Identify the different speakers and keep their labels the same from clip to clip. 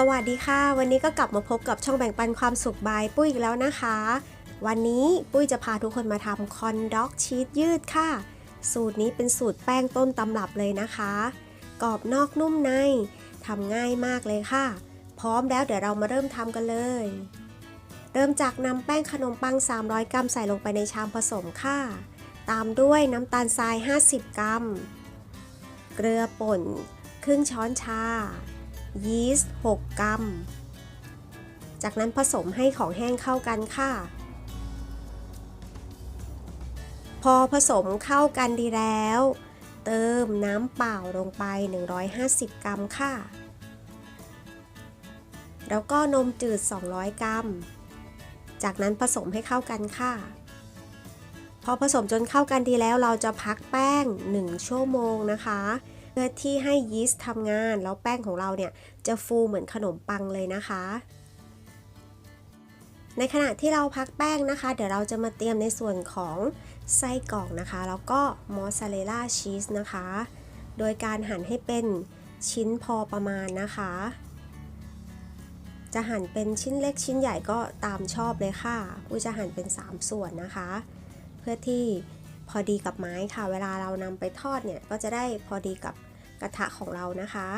Speaker 1: สวัสดีค่ะ วันนี้ก็กลับมาพบกับช่องแบ่งปันความสุขบายปุ้ยอีกแล้วนะคะ วันนี้ปุ้ยจะพาทุกคนมาทำคอนด็อกชีสยืดค่ะ สูตรนี้เป็นสูตรแป้งต้นตำรับเลยนะคะ กรอบนอกนุ่มในทำง่ายมากเลยค่ะ พร้อมแล้วเดี๋ยวเรามาเริ่มทำกันเลย เริ่มจากนำแป้งขนมปัง 300 กรัมใส่ลงไปในชามผสมค่ะ ตามด้วยน้ำตาลทราย 50 กรัม เกลือป่น ครึ่งช้อนชา ยีสต์ 6 กรัม จากนั้นผสมให้ของแห้งเข้ากันค่ะ พอผสมเข้ากันดีแล้ว เติมน้ำเปล่าลงไป 150 กรัมค่ะ แล้วก็นมจืด 200 กรัม จากนั้นผสมให้เข้ากันค่ะ พอผสมจนเข้ากันดีแล้วเราจะพักแป้ง 1 ชั่วโมงนะคะ พื่อที่ให้ยีสต์ทำงาน แล้วแป้งของเราเนี่ยจะฟูเหมือนขนมปังเลยนะคะ ในขณะที่เราพักแป้งนะคะ เดี๋ยวเราจะมาเตรียมในส่วนของไส้กรอกนะคะ แล้วก็มอสซาเรลล่าชีสนะคะ โดยการหั่นให้เป็นชิ้นพอประมาณนะคะ จะหั่นเป็นชิ้นเล็กชิ้นใหญ่ก็ตามชอบเลยค่ะปุ้จะหั่นเป็น 3 ส่วนนะคะ เพื่อที่พอดีกับไม้ค่ะ เวลาเรานำไปทอดเนี่ย ก็จะได้พอดีกับ กระทะของเรานะคะ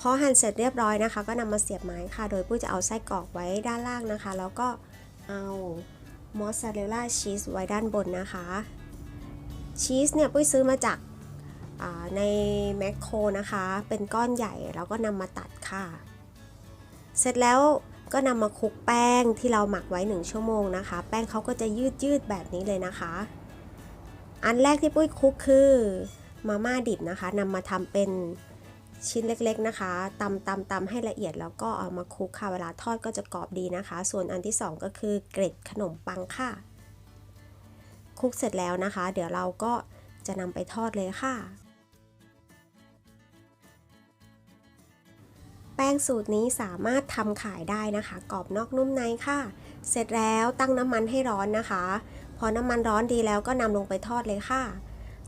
Speaker 1: พอหั่นเสร็จเรียบร้อยนะคะ ก็นำมาเสียบไม้ค่ะ โดยปุ้ยจะเอาไส้กรอกไว้ด้านล่างนะคะ แล้วก็เอามอสซาเรลล่าชีสไว้ด้านบนนะคะ ชีสเนี่ยปุ้ยซื้อมาจากในแมคโครนะคะ เป็นก้อนใหญ่แล้วก็นำมาตัดค่ะ เสร็จแล้วก็นำมาคลุกแป้งที่เราหมักไว้ 1 ชั่วโมงนะคะ แป้งเขาก็จะยืดยืดแบบนี้เลยนะคะ อันแรกที่ปุ้ยคุกคือมาม่าดิบนะคะนำมาทำเป็นชิ้นเล็กๆนะคะตำตำตำให้ละเอียดแล้วก็เอามาคลุกค่ะเวลาทอดก็จะกรอบดีนะคะ ส่วนอันที่สองก็คือเกล็ดขนมปังค่ะคลุกเสร็จแล้วนะคะ เดี๋ยวเราก็จะนำไปทอดเลยค่ะ แป้งสูตรนี้สามารถทำขายได้นะคะ กรอบนอกนุ่มในค่ะ เสร็จแล้วตั้งน้ำมันให้ร้อนนะคะ พอน้ำมันร้อนดีแล้วก็นำลงไปทอดเลยค่ะ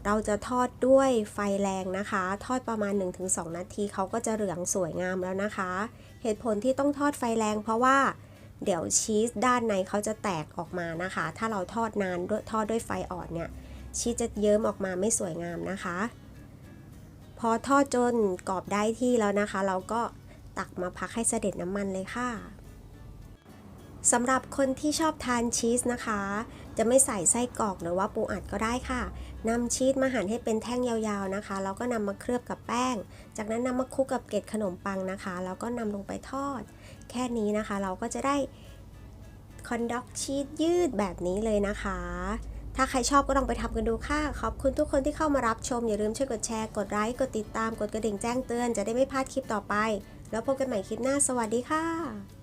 Speaker 1: เราจะทอดด้วยไฟแรงนะคะ ทอดประมาณ 1-2 นาทีเขาก็จะเหลืองสวยงามแล้วนะคะ เหตุผลที่ต้องทอดไฟแรงเพราะว่าเดี๋ยวชีสด้านในเขาจะแตกออกมานะคะ ถ้าเราทอดนานด้วยทอดด้วยไฟอ่อนเนี่ย ชีสจะเยิ้มออกมาไม่สวยงามนะคะ พอทอดจนกรอบได้ที่แล้วนะคะ เราก็ตักมาพักให้เสด็จน้ำมันเลยค่ะ สำหรับคนที่ชอบทานชีสนะคะ จะไม่ใส่ไส้กรอกหรือว่าปูอัดก็ได้ค่ะนำชีสมาหั่นให้เป็นแท่งยาวๆนะคะ แล้วก็นำมาเคลือบกับแป้ง จากนั้นนำมาคลุกกับเกล็ดขนมปังนะคะ แล้วก็นำลงไปทอด แค่นี้นะคะ เราก็จะได้คอนด็อกชีสยืดแบบนี้เลยนะคะ ถ้าใครชอบก็ลองไปทำกันดูค่ะ ขอบคุณทุกคนที่เข้ามารับชม อย่าลืมช่วยกดแชร์ กดไลค์ กดติดตาม กดกระดิ่งแจ้งเตือน จะได้ไม่พลาดคลิปต่อไป แล้วพบกันใหม่คลิปหน้า สวัสดีค่ะ